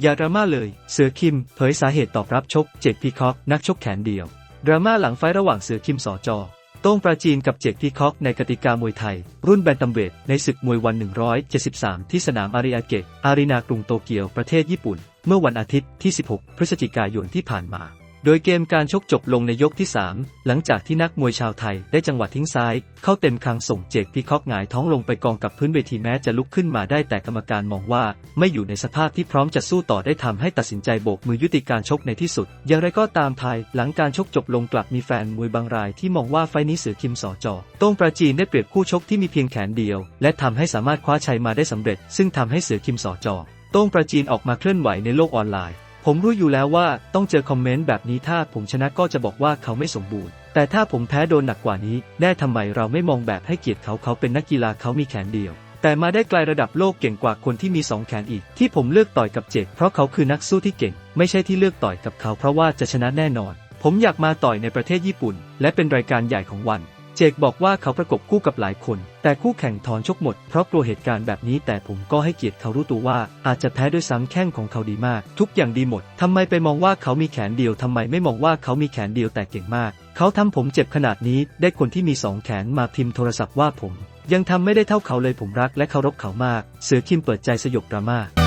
อย่าดราม่าเลย เสือคิม เผยสาเหตุตอบรับชก เจดพีคอก นักชกแขนเดียว ดราม่าหลังไฟระหว่างเสือคิมสอจอโต้งปราจีนกับเจกพีคอกในกติกามวยไทย รุ่นแบนตัมเวทในศึกมวยวัน 173 ที่สนามอาริอาเกะอารีนากรุงโตเกียวประเทศญี่ปุ่น เมื่อวันอาทิตย์ที่ 16 พฤศจิกายนที่ผ่านมา โดยเกมการชกจบลงในยกที่ 3 หลังจากที่นักมวยชาวไทยได้จังหวะทิ้งซ้าย เข้าเต็มคางส่งเจคพีคอกหงายท้องลงไปกองกับพื้นเวทีแม้จะลุกขึ้นมาได้แต่กรรมการมองว่า ไม่อยู่ในสภาพที่พร้อมจะสู้ต่อได้ทำให้ตัดสินใจโบกมือยุติการชกในที่สุด อย่างไรก็ตามภายหลังการชกจบลงกลับมีแฟนมวยบางรายที่มองว่าไฟนี้เสือคิมสอจอต้งปราจีนได้เปรียบคู่ชกที่มีเพียงแขนเดียว และทำให้สามารถคว้าชัยมาได้สำเร็จ ซึ่งทำให้เสือคิมสอจอต้งประจีนออกมาเคลื่อนไหวในโลกออนไลน์ ผมรู้อยู่แล้วว่าต้องเจอคอมเมนต์แบบนี้ถ้าผมชนะก็จะบอกว่าเขาไม่สมบูรณ์ แต่ถ้าผมแพ้โดนหนักกว่านี้ แน่ทำไมเราไม่มองแบบให้เกียรติเขาเขาเป็นนักกีฬาเขามีแขนเดียว แต่มาได้ไกลระดับโลกเก่งกว่าคนที่มีสองแขนอีก ที่ผมเลือกต่อยกับเจคเพราะเขาคือนักสู้ที่เก่ง ไม่ใช่ที่เลือกต่อยกับเขาเพราะว่าจะชนะแน่นอน ผมอยากมาต่อยในประเทศญี่ปุ่น และเป็นรายการใหญ่ของวัน เจคบอกว่าเขาประกบคู่กับหลายคน แต่คู่แข่งถอนชกหมดเพราะกลัวเหตุการณ์แบบนี้แต่ผมก็ให้เกียรติเขารู้ตัวว่า อาจจะแพ้ด้วยซ้ำแข้งของเขาดีมาก ทุกอย่างดีหมดทำไมไปมองว่าเขามีแขนเดียวทำไมไม่มองว่าเขามีแขนเดียวแต่เก่งมาก เขาทำผมเจ็บขนาดนี้ได้คนที่มีสองแขนมาพิมพ์โทรศัพท์ว่าผม ยังทำไม่ได้เท่าเขาเลยผมรักและเคารพเขามาก เสือคิมเปิดใจสยบดราม่า